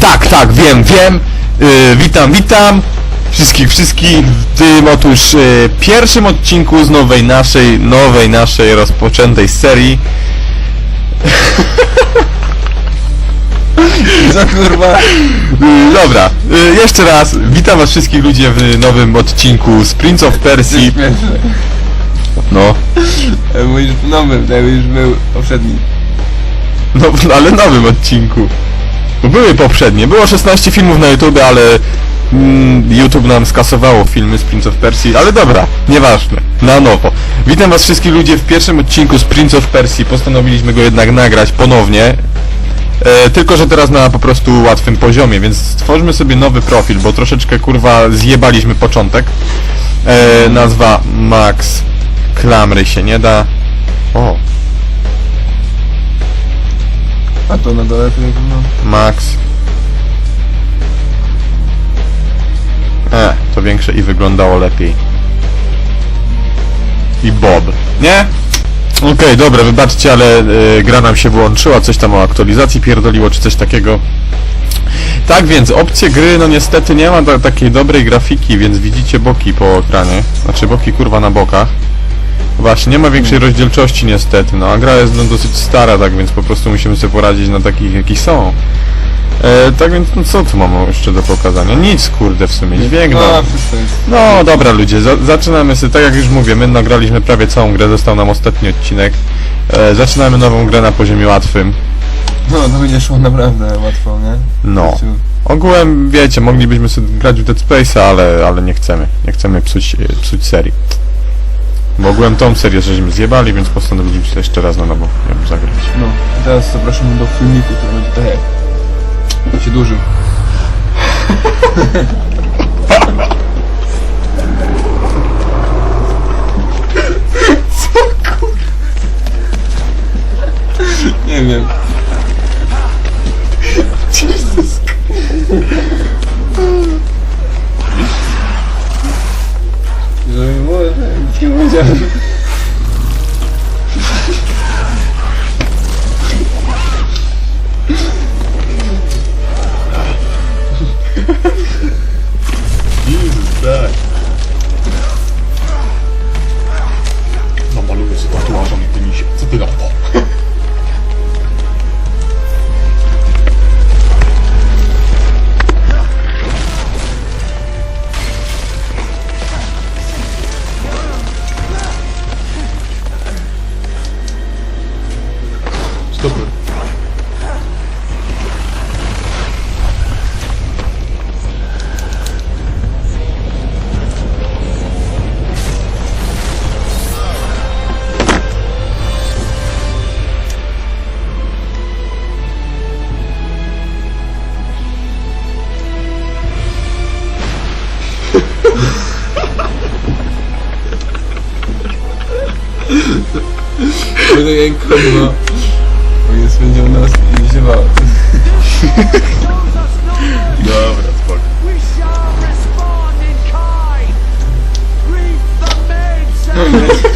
tak, tak, wiem, wiem. E, witam, witam. Wszystkich, wszystkich w tym otóż e, pierwszym odcinku z nowej naszej, nowej naszej rozpoczętej serii. Co kurwa? E, dobra, e, jeszcze raz, witam was wszystkich ludzie w nowym odcinku z Prince of Persia. Śmieszne. No, Mówisz w nowym, tak już był poprzedni. no, ale nowym odcinku. Były poprzednie, było 16 filmów na YouTube, ale mm, YouTube nam skasowało filmy z Prince of Persia, ale dobra, nieważne, na nowo. Witam was wszystkich ludzie w pierwszym odcinku z Prince of Persia, postanowiliśmy go jednak nagrać ponownie. E, tylko, że teraz na po prostu łatwym poziomie, więc stworzymy sobie nowy profil, bo troszeczkę kurwa zjebaliśmy początek. E, nazwa Max Klamry się nie da. O, A to na dole to. Max. E, to większe i wyglądało lepiej. I Bob. Nie? Okej, dobra, wybaczcie, ale e, gra nam się wyłączyła, coś tam o aktualizacji pierdoliło, czy coś takiego. Tak więc, opcje gry, no niestety nie ma ta, takiej dobrej grafiki, więc widzicie boki po ekranie. Znaczy boki kurwa na bokach. Właśnie, nie ma większej rozdzielczości niestety, no a gra jest no, dosyć stara, tak więc po prostu musimy sobie poradzić na takich, jakich są. E, tak więc, no co tu mamy jeszcze do pokazania? Nic, kurde, w sumie, dźwięk, No, no. wszystko jest. No dobra ludzie, za zaczynamy sobie, tak jak już mówię, my nagraliśmy prawie całą grę, został nam ostatni odcinek. E, zaczynamy nową grę na poziomie łatwym. No, to będzie szło naprawdę łatwo, nie? No. Ogółem, wiecie, moglibyśmy sobie grać w Dead Space'a, ale, ale nie chcemy. Nie chcemy psuć, e, psuć serii. Bo ogółem tą serię żeśmy zjebali, więc postanowiliśmy sobie jeszcze raz na nowo ją zagrać. No, a teraz zapraszamy do filmiku, to będzie tak jak... To się dłużył. Nie wiem. Żeby było, że nic nie powiedziałem. Jak kurwa. On jest będzie nas i wziewał. Dobra, spoko. We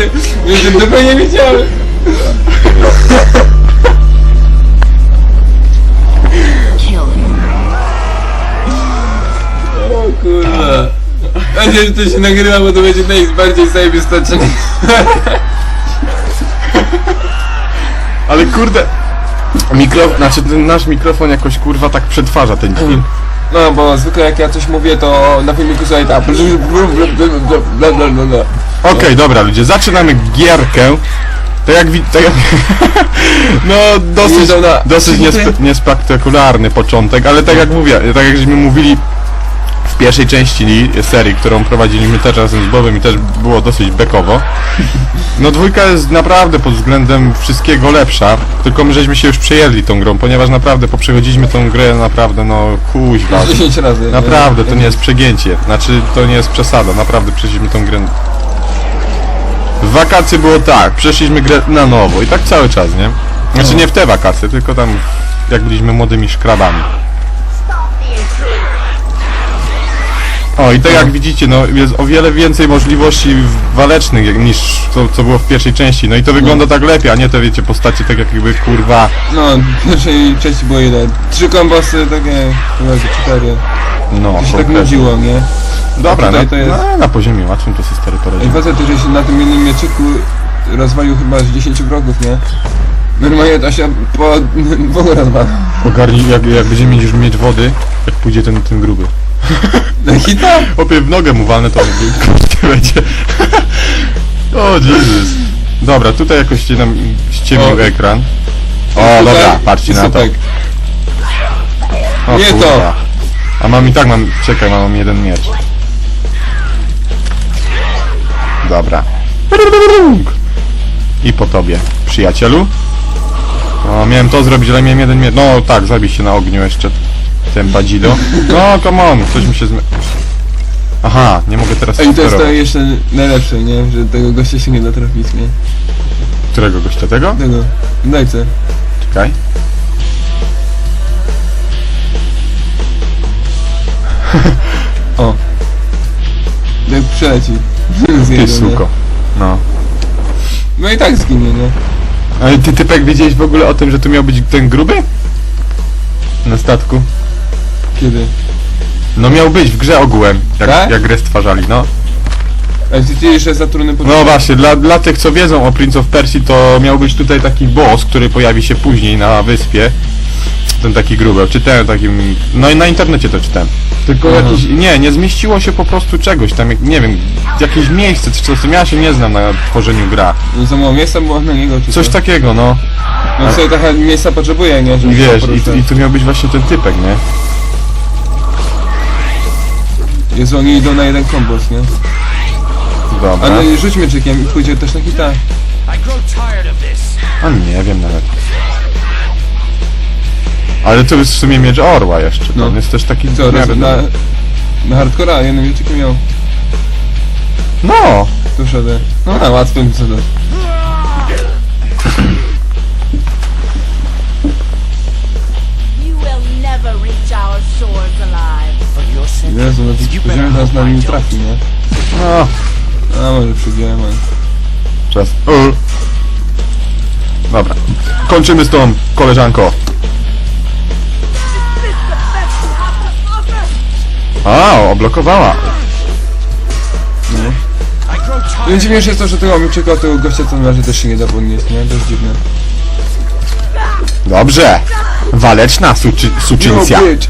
ty, gdzieś ty dupę nie widziałem. O kurwa. Będzie, że to się nagrywa, bo to będzie najbardziej zajebiste odcinek. Ale kurde... Mikro... Znaczy ten nasz mikrofon jakoś kurwa tak przetwarza ten dźwięk. No, bo zwykle jak ja coś mówię, to na filmiku sobie tak... Okej, dobra ludzie, zaczynamy gierkę. To jak wi... To jak... no dosyć, Jeżdżą na- dosyć niespe, niespektakularny początek, ale tak jak mówię, tak jak żeśmy mówili w pierwszej części li- serii, którą prowadziliśmy też razem z Bobem i też było dosyć bekowo. No dwójka jest naprawdę pod względem wszystkiego lepsza, tylko my żeśmy się już przejęli tą grą, ponieważ naprawdę poprzechodziliśmy tą grę naprawdę no kuźwa. 10 razy. Naprawdę, to nie jest przegięcie. Znaczy, to nie jest przesada. Naprawdę przeszliśmy tą grę. W wakacje było tak, przeszliśmy grę na nowo i tak cały czas, nie? Znaczy nie w te wakacje, tylko tam jak byliśmy młodymi szkrabami. O i tak jak widzicie, no jest o wiele więcej możliwości walecznych jak- niż to, co było w pierwszej części. No i to wygląda tak lepiej, a nie te wiecie, postacie tak jakby kurwa. No, w pierwszej części było ile? Trzy kombosy, takie, chyba że cztery. No, To się tak konkretnie. nudziło, nie? Dobra, na, to jest- na, na poziomie łatwym to się stary Ej, poradził. facet, że się na tym jednym mieczyku rozwalił chyba z 10 wrogów, nie? Normalnie to się po dwóch rozwala. Ogarnij, jak, jak będziemy już mieć wody, jak pójdzie ten, ten gruby. No hita? Opie w nogę mu walnę, to będzie. o, Jesus. Dobra, tutaj jakoś się nam ściemnił O. ekran. O, Tutaj dobra, patrzcie na to. O, Nie to. A mam i tak mam, czekaj, mam jeden miecz. Dobra. I po tobie, przyjacielu. O, miałem to zrobić, ale miałem jeden miecz. No tak, zabij się na ogniu jeszcze. Ten badzido. No, come on, coś mi się zmy... Aha, nie mogę teraz Ej, to jest to jeszcze najlepsze, nie? Że tego gościa się nie da trafić, nie? Którego gościa tego? Tego. Dajcie. Czekaj. O. Przeleci. Ty Zjedzie, nie? suko. No. No i tak zginie, nie? Ale ty typek wiedziałeś w ogóle o tym, że tu miał być ten gruby? Na statku? Kiedy? No miał być w grze ogółem, jak, Tak? jak grę stwarzali, no. A ty, ty jeszcze za trudny pod... No właśnie, dla, dla tych co wiedzą o Prince of Persia to miał być tutaj taki boss, który pojawi się później na wyspie. Ten taki gruby, czytałem takim... No i na internecie to czytałem. Tylko Aha. jakieś... Nie, nie zmieściło się po prostu czegoś tam, jak- nie wiem, jakieś miejsce czy coś, ja się nie znam na tworzeniu gra. No za mało miejsca było na niego, czy Coś co? takiego, no. No sobie trochę miejsca potrzebuje, nie? Żeby wiesz, i, tu- i tu miał być właśnie ten typek, nie? Jezu, oni idą na jeden kombos, nie? Dobra. Ale rzuć mieczykiem i pójdzie też na hita. A nie wiem nawet. Ale to jest w sumie miecz orła jeszcze, No. on jest też taki w Co, miarę na, dobry. na hardcora jednym mieczykiem miał. No! Tu szadę. No na łatwym co to. You will never reach our shores alive. For your sake. Jezu, no to better będziemy nas na nim trafi, nie? No, A może przegramy. czas. U. Dobra. Kończymy z tą koleżanką. A, oblokowała. No tired. dziwnie jest to, że tego mieczyka tego gościa co na razie też się nie da podnieść, nie? To jest dziwne. Dobrze. Waleczna suczy, suczyńcja. No, bitch.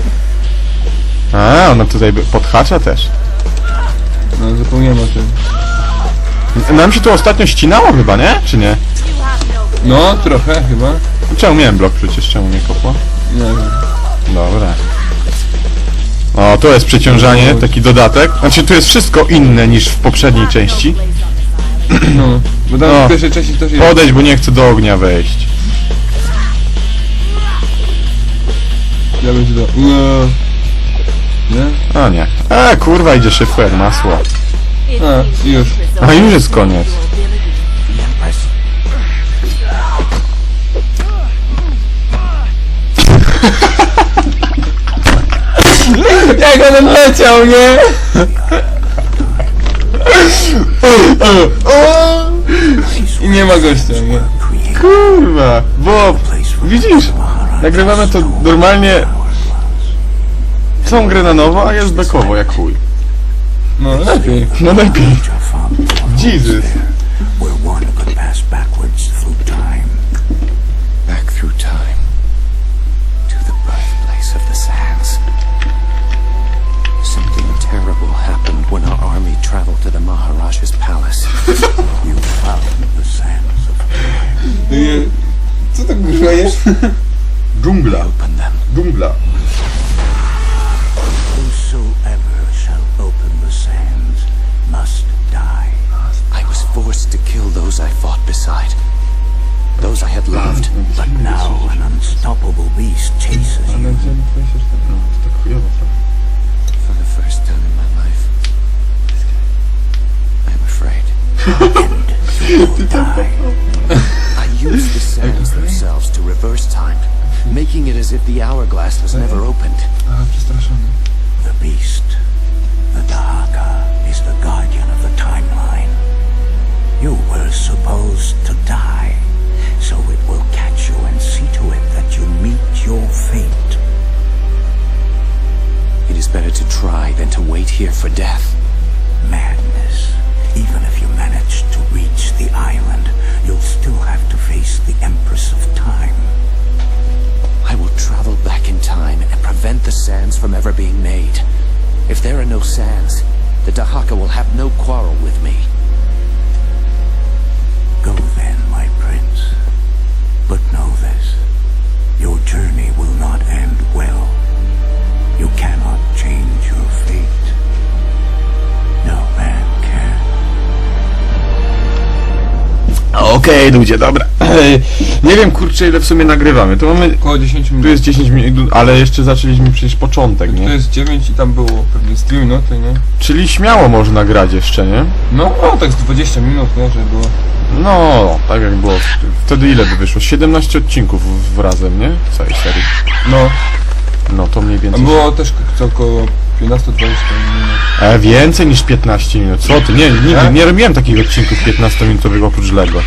A, ona tutaj podhacza też. No zapomniałem o tym. Nam się tu ostatnio ścinało chyba, nie? Czy nie? No No, trochę chyba. Czemu miałem blok przecież, czemu nie kopło? Nie wiem. Dobra. O, to jest przeciążanie, taki dodatek. Znaczy, tu jest wszystko inne niż w poprzedniej części. No, bo tam No. w pierwszej części też jest. Podejdź, bo nie chcę do ognia wejść. Ja będzie do... Uaa. Nie? A nie. E, kurwa, idzie szybko jak masło. A, już. A już jest koniec. Jak on leciał, nie? I nie ma gościa, nie? Kurwa, bo widzisz, nagrywamy to normalnie całą grę na nowo, a jest bekowo jak chuj. No, lepiej. No lepiej. Jesus. die. I was forced to kill those I fought beside. Those I had loved. But now an unstoppable beast chases you. For the first time in my life, I'm afraid. You will die. I used the sands themselves to reverse time, making it as if the hourglass was never opened. The beast, the Dahaka, is the guardian of the timeline. You were supposed to die, so it will catch you and see to it that you meet your fate. It is better to try than to wait here for death. Madness. Even if you manage to reach the island, you'll still face the Empress of Time. I will travel back in time and prevent the sands from ever being made. If there are no sands, the Dahaka will have no quarrel with me. Go then, my prince. But know this. Your journey will not end well. You cannot change your fate. No man can. Okej, ludzie, dobra. Nie wiem kurczę ile w sumie nagrywamy. To mamy. Około 10 Tu minut. jest 10 minut, ale jeszcze zaczęliśmy przecież początek, To nie? jest 9 i tam było pewnie z 2 minuty, nie? Czyli śmiało można grać jeszcze, nie? No, no tak z 20 minut, nie? Żeby było. No, tak jak było. Wtedy ile by wyszło? 17 odcinków w razem, nie? Całej serii. No, No to mniej a więcej. było też co około 15-20 minut. E, więcej niż 15 minut. Co ty? Nie, nigdy Tak? nie robiłem takich odcinków 15-minutowych oprócz Lego.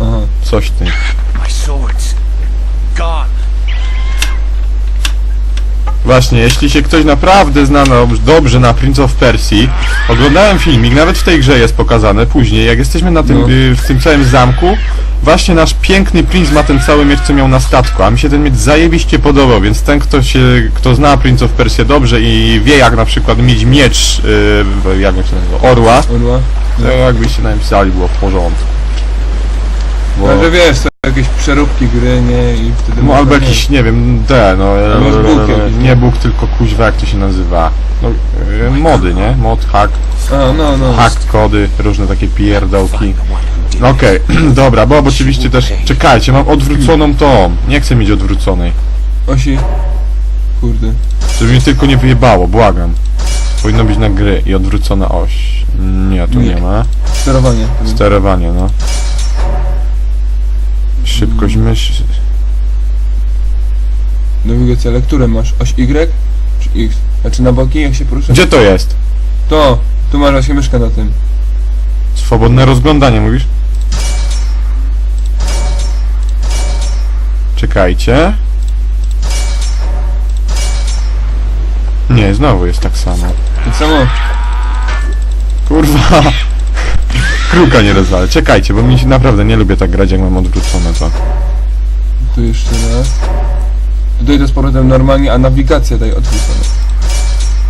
Aha. Coś ty. My swords. Gone. Właśnie, jeśli się ktoś naprawdę zna na, dobrze na Prince of Persia, oglądałem filmik, nawet w tej grze jest pokazane później, jak jesteśmy na tym, No. y, w tym całym zamku, właśnie nasz piękny princ ma ten cały miecz, co miał na statku, a mi się ten miecz zajebiście podobał, więc ten, kto się, kto zna Prince of Persia dobrze i wie jak na przykład mieć miecz, y, jak on się nazywa, orła, Orła. to jakbyście napisali, było w porządku. Bo... No, wiesz, to jakieś przeróbki gry, nie? I wtedy... No można, albo jakiś, nie wiem, te, no... Bóg e, jakiś, Nie Bóg, tylko kuźwa, jak to się nazywa. No, e, mody, nie? Mod, hack, A, no, no. hack kody, różne takie pierdołki. It. Okej, dobra, bo oczywiście też... Czekajcie, mam odwróconą tą. Nie chcę mieć odwróconej. Osi. Kurde. Żeby mi tylko nie wyjebało, błagam. Powinno być na gry i odwrócona oś. Nie, tu nie, Nie. ma. Sterowanie. Sterowanie, no. Szybkość myszy. Nawigacja, którą masz? Oś Y? Czy X? Znaczy na boki, jak się poruszasz? Gdzie to jest? To! Tu masz właśnie myszkę na tym. Swobodne rozglądanie, mówisz? Czekajcie. Nie, znowu jest tak samo. Tak samo. Kurwa. Kruka nie rozwalę. Czekajcie, bo mi się naprawdę nie lubię tak grać, jak mam odwrócone to. Tu jeszcze raz. Tutaj to z powrotem normalnie, a nawigacja daj odwrócona.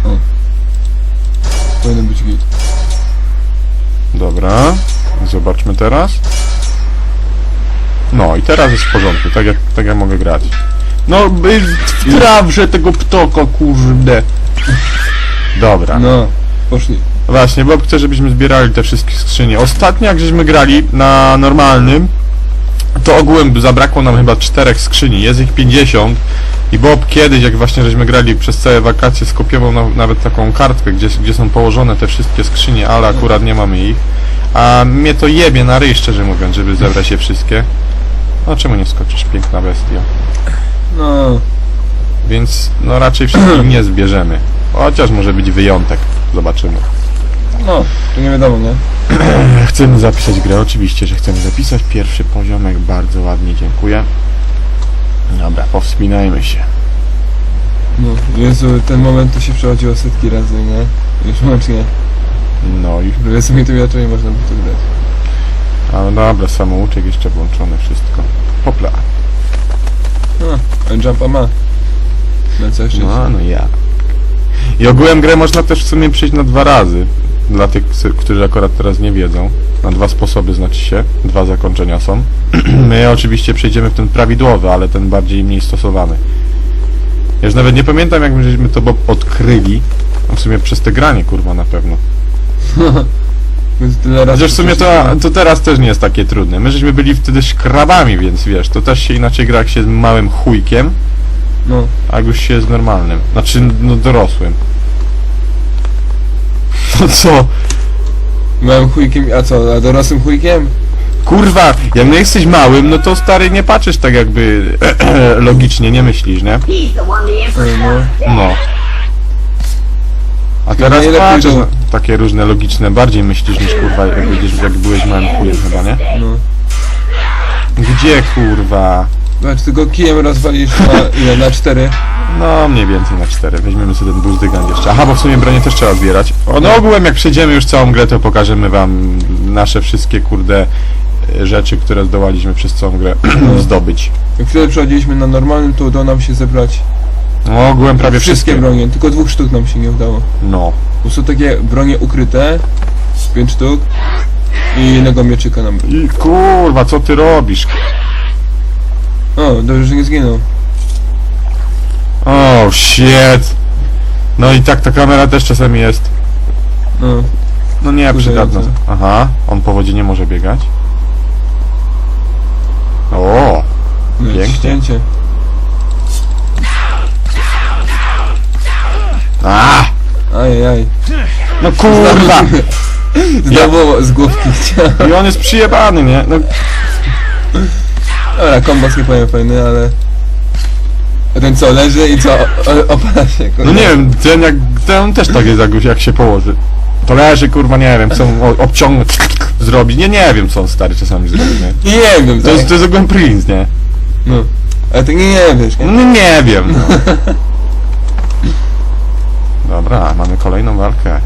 O. Powinno być git. Dobra. Zobaczmy teraz. No i teraz jest w porządku, tak jak, tak jak mogę grać. No, by w trawrze tego ptoka, kurde. Dobra. No. Poszli. Właśnie, Bob chce, żebyśmy zbierali te wszystkie skrzynie. Ostatnio, jak żeśmy grali na normalnym, to ogółem zabrakło nam chyba czterech skrzyni. Jest ich 50 i Bob kiedyś, jak właśnie żeśmy grali przez całe wakacje, skopiował na, nawet taką kartkę, gdzie, gdzie są położone te wszystkie skrzynie, ale akurat nie mamy ich. A mnie to jebie na ryj, szczerze mówiąc, żeby zebrać je wszystkie. No czemu nie skoczysz, piękna bestia? No. Więc no raczej wszystkich nie zbierzemy. Chociaż może być wyjątek. Zobaczymy. No, to nie wiadomo, nie? Chcemy zapisać grę, oczywiście, że chcemy zapisać. Pierwszy poziomek, bardzo ładnie, dziękuję. Dobra, powspinajmy się. No, Jezu, ten moment to się przechodziło setki razy, nie? Już łącznie. No i... Prawie sobie to inaczej można by to grać. A no dobra, samouczek jeszcze włączony, wszystko. Hopla. A, on jumpa ma. Na całe szczęście. No, no ja. I ogółem grę można też w sumie przejść na dwa razy. Dla tych, którzy akurat teraz nie wiedzą. Na dwa sposoby znaczy się. Dwa zakończenia są. My oczywiście przejdziemy w ten prawidłowy, ale ten bardziej mniej stosowany. Ja już nawet nie pamiętam jak my żeśmy to odkryli. No w sumie przez te granie kurwa na pewno. Chociaż w sumie to, to teraz też nie jest takie trudne. My żeśmy byli wtedy szkrabami, więc wiesz, to też się inaczej gra jak się z małym chujkiem, No, a jak już się jest normalnym. Znaczy, no dorosłym. No co? małym chujkiem, a co, a dorosłym chujkiem? Kurwa, jak nie jesteś małym, no to stary nie patrzysz tak jakby logicznie, nie myślisz, nie? No. No. A teraz najlepiej patrzysz do- na takie różne logiczne, bardziej myślisz niż kurwa jak, będziesz, jak byłeś małym chujem chyba, nie? No. Gdzie kurwa? Zobacz, tylko kijem rozwalisz na ile? Na cztery? No, mniej więcej na 4. Weźmiemy sobie ten buzdygant jeszcze. Aha, bo w sumie bronię też trzeba zbierać. O, no ogółem jak przejdziemy już całą grę, to pokażemy wam nasze wszystkie, kurde, e, rzeczy, które zdołaliśmy przez całą grę zdobyć. Jak wtedy przechodziliśmy na normalnym, to udało nam się zebrać No, ogółem prawie wszystkie wszystkie. bronie, tylko dwóch sztuk nam się nie udało. No. Bo są takie bronie ukryte, z pięć sztuk i jednego mieczyka nam. I kurwa, co ty robisz? O, dobrze, że nie zginął. Oh, shit. No i tak ta kamera też czasami jest. No, No nie, przydatna. Aha, on po wodzie nie może biegać. O, no Pięknie. a, Ajajaj. no kurwa. Znowu z główki chciałem. I on jest przyjebany, nie? No, Dobra, kombos nie powiem fajny, ale... A ten co, leży i co, o- opala się, kurde. no nie wiem, ten jak, ten też tak jest jak, jak się położy. To leży, kurwa, nie wiem, co on obciągnąć, zrobi. Nie, nie wiem, co on stary czasami zrobi, nie? Nie wiem, To jest, to jest ogólnie Prince, nie? No. Ale ty nie, nie wiesz, nie? No nie wiem, no. Dobra, mamy kolejną walkę.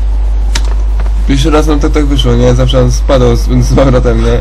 Pierwszy raz nam to tak wyszło, nie? Zawsze on spadał z, z powrotem, nie?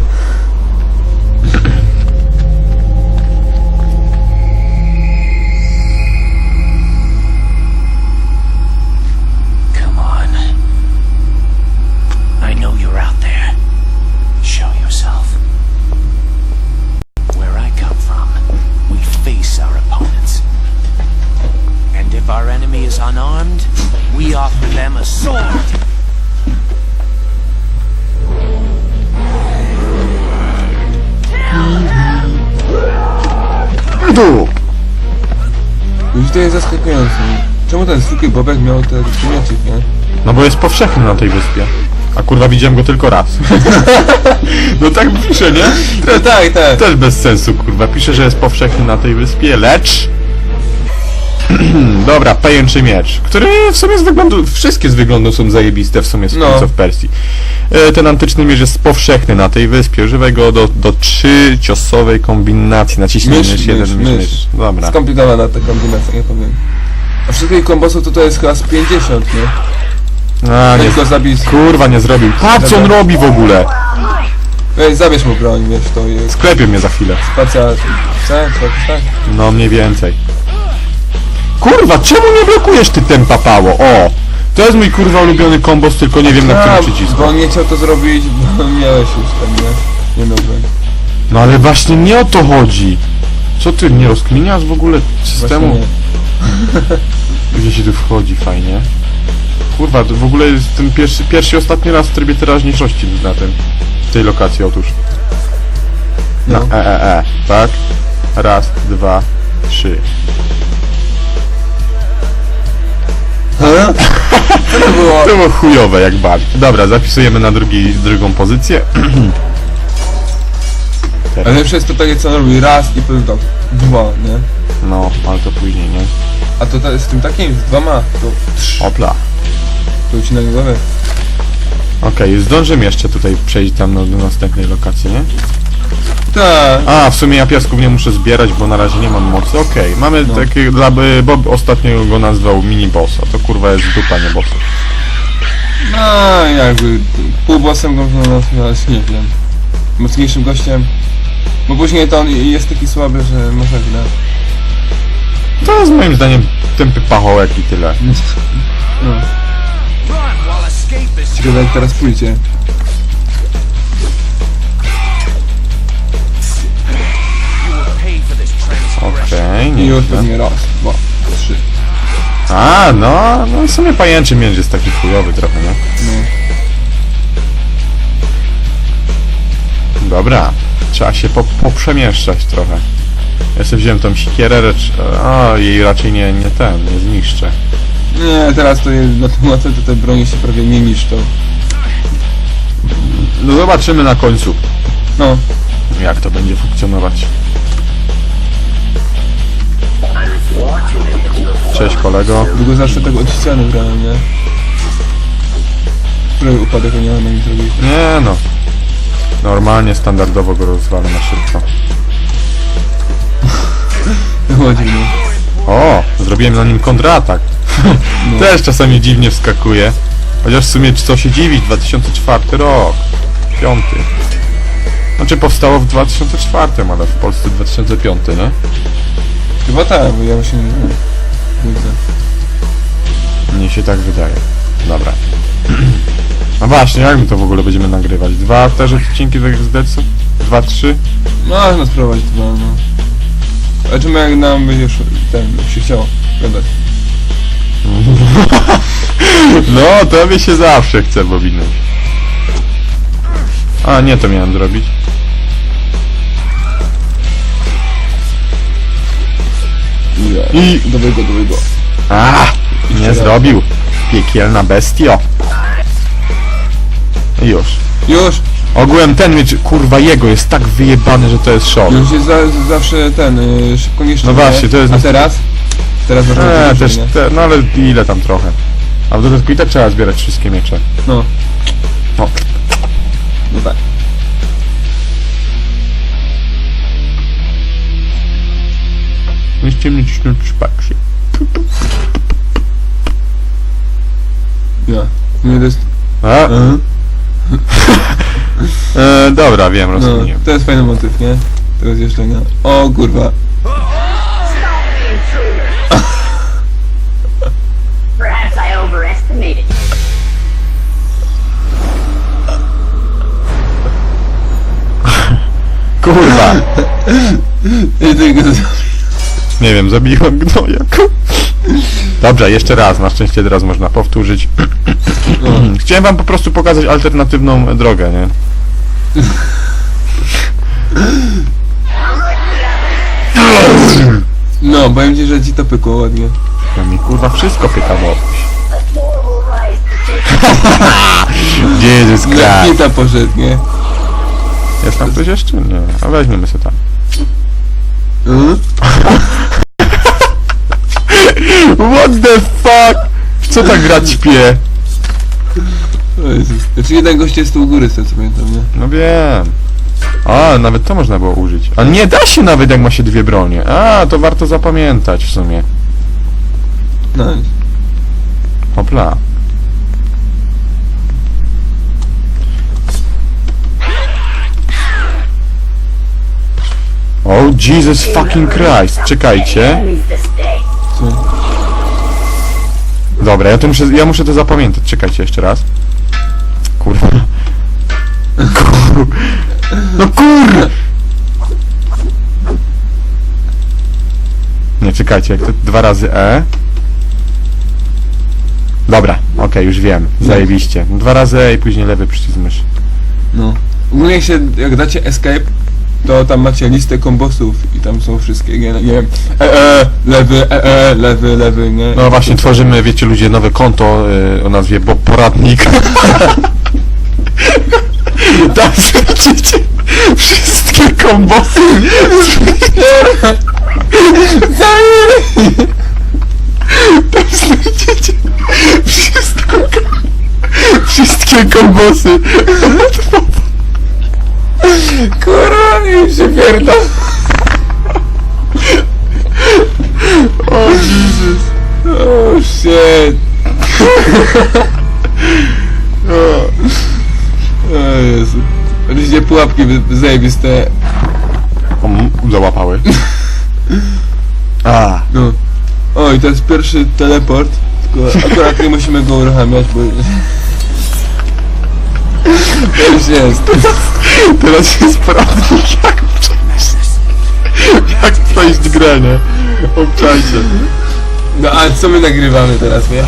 To jest zaskakujące. Czemu ten zwykły Bobek miał te mieczyk, nie? No bo jest powszechny na tej wyspie. A kurwa widziałem go tylko raz. no tak pisze, nie? No tak, tak. Też bez sensu, kurwa. Pisze, że jest powszechny na tej wyspie, lecz... Dobra, pajęczy miecz, który w sumie z wyglądu, wszystkie z wyglądu są zajebiste w sumie z No. Of Persji. E, Ten antyczny miecz jest powszechny na tej wyspie, używaj go do, do trzyciosowej kombinacji, naciśnij Mysz, mysz, jeden mysz, mysz, mysz. Dobra. Skomplikowana ta kombinacja, nie powiem. A wszystkich kombosów to to jest chyba z 50, nie? A, nie, zabij... kurwa nie zrobił. Patrz co on robi w ogóle! Ej, zabierz mu broń, wiesz, to jest... Sklepie mnie za chwilę. Spacja... Co? Co? Tak? No mniej więcej. Kurwa, czemu nie blokujesz ty tempa pało? O! To jest mój kurwa ulubiony kombos, tylko nie wiem na którym bo przycisku. on nie chciał to zrobić, bo miałeś już tam, nie? Nie no. No ale właśnie nie o to chodzi. Co ty, nie rozkminiasz w ogóle systemu? Właśnie. Gdzie się tu wchodzi fajnie? Kurwa, to w ogóle jest ten pierwszy, pierwszy i ostatni raz w trybie teraźniejszości na tym, w tej lokacji otóż. Na No. e, e, e, tak? Raz, dwa, trzy. Co to było? To było chujowe jak bali. Dobra, zapisujemy na drugi, drugą pozycję. Ale lepsze jest to takie, co on robi raz i potem tak. Dwa, nie? No, ale to później, nie? A to ta, z tym takim, z dwoma, to trz, Opla. to ucinanie głowy. Okej, zdążymy jeszcze tutaj przejść tam do, do następnej lokacji, nie? Tak. A, w sumie ja piasków nie muszę zbierać, bo na razie nie mam mocy. Okej, mamy No. takie, dla, by- Bob ostatnio go nazwał mini bossa. To kurwa jest dupa, nie bossa. No, jakby półbossem go można nazwać, nie wiem. Mocniejszym gościem. Bo później to on jest taki słaby, że może źle. To jest moim zdaniem tępy pachołek i tyle. No. Ciekawe jak teraz pójdzie. Okej, I już pewnie raz, dwa, trzy. A, no, no w sumie pajęczy między jest taki chujowy trochę, nie? No. Dobra, trzeba się po, poprzemieszczać trochę. Ja sobie wziąłem tą sikierę, lecz... A, jej raczej nie, nie ten, nie zniszczę. Nie, teraz to jest, na tym łatwe to te bronie się prawie nie niszczą. No zobaczymy na końcu, No. jak to będzie funkcjonować. Cześć kolego. Długo zawsze tego od ściany brałem, nie? Który upadek nie na nim zrobić. Nie no. Normalnie, standardowo go rozwalę na szybko. Było dziwne. O, zrobiłem na nim kontratak. No. Też czasami dziwnie wskakuje. Chociaż w sumie co się dziwić, 2004 rok. Piąty. Znaczy powstało w 2004, ale w Polsce 2005, nie? Chyba tak, bo ja właśnie nie wiem. Widzę. Mnie się tak wydaje. Dobra. No właśnie, jak my to w ogóle będziemy nagrywać? Dwa też odcinki tak z Decu? Dwa, trzy? Można spróbować dwa, no. Zobaczymy jak nam będzie sz- ten, się chciało gadać. No, tobie się zawsze chce bobinąć. A, nie to miałem zrobić. I- Dobrego, dobrego. A, nie zrobił. Piekielna bestio. Już. Już! Ogółem ten miecz, kurwa jego jest tak wyjebany, że to jest szok. Już jest za, zawsze ten, y, szybko niszczy. No nie? właśnie, to jest- A teraz? Teraz można Eee, to też, te, no ale ile tam trochę. A w dodatku i tak trzeba zbierać wszystkie miecze. No. No. No tak. Musicie mnie cisnąć szpaczy. Ja. Nie, to jest... A, Mhm. e, dobra, wiem, No, rozumiem. to jest fajny motyw, nie? Tego zjeżdżenia. O kurwa. Perhaps I overestimated you. Kurwa! I tylko... Nie wiem, zabiłem gnoja. ku- Dobrze, jeszcze raz, na szczęście teraz można powtórzyć. Chciałem wam po prostu pokazać alternatywną drogę, nie? No, powiem ci, że ci to pykło ładnie. Ja mi kurwa wszystko pyka bo. Take Jesus Christ. Lekita poszedł, nie? Jest tam ktoś jeszcze? Nie. A weźmiemy sobie tam. Mhm. What the fuck? W co ta gra ćpie? O Jezus. Znaczy jeden gość jest tu u góry, z tego co pamiętam, nie? No wiem. A, nawet to można było użyć. A nie da się nawet jak ma się dwie bronie. A, to warto zapamiętać w sumie. Nice. Hopla. Oh Jesus fucking Christ, czekajcie. Co? Dobra, ja to muszę, ja muszę to zapamiętać, czekajcie jeszcze raz. Kurwa. Kur... No kur... Nie, czekajcie, jak to dwa razy E. Dobra, okej, już wiem, zajebiście. Dwa razy E i później lewy przycisk myszy. No. Ogólnie się, jak dacie escape, to tam macie listę kombosów i tam są wszystkie, nie, nie wiem, e, e, lewy, e, e, lewy, lewy, nie? No właśnie, tworzymy, wiecie ludzie, nowe konto y, o nazwie Bob Poradnik. Tam znajdziecie wszystkie kombosy. Tam znajdziecie wszystko. Wszystkie kombosy. Kurwa, mi się pierdol. O Jezus. Oh shit. o. o Jezu. Oczywiście pułapki zajebiste. O, m, załapały. A, No. O, i to jest pierwszy teleport. Tylko akurat nie musimy go uruchamiać, bo... Już jest. teraz jest poradnik jak przejść. Jak przejść grę, nie? Obczajcie. No a co my nagrywamy teraz, nie?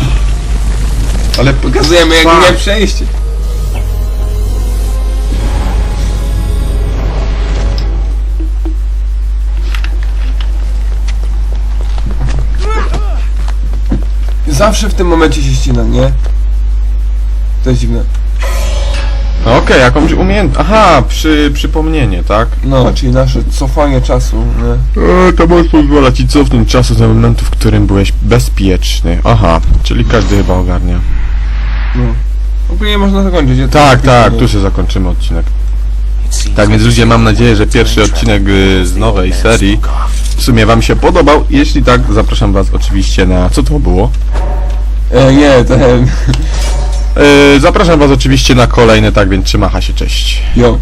Ale pokazujemy jak nie przejść. Zawsze w tym momencie się ścina, nie? To jest dziwne. Okej, jakąś umiejętność. Aha, przy, przypomnienie, tak? No, czyli nasze cofanie czasu, nie? E, to moc pozwala ci cofnąć czasu do momentu, w którym byłeś bezpieczny. Aha, czyli każdy chyba ogarnia. No. Ogólnie można zakończyć. ja to Tak, tak, tu się zakończymy odcinek. Tak więc ludzie, mam nadzieję, że pierwszy odcinek y, z nowej serii w sumie wam się podobał. Jeśli tak, zapraszam was oczywiście na... Co to było? E, nie, ten... E, zapraszam was oczywiście na kolejne, tak więc trzymacha się, cześć. Jo.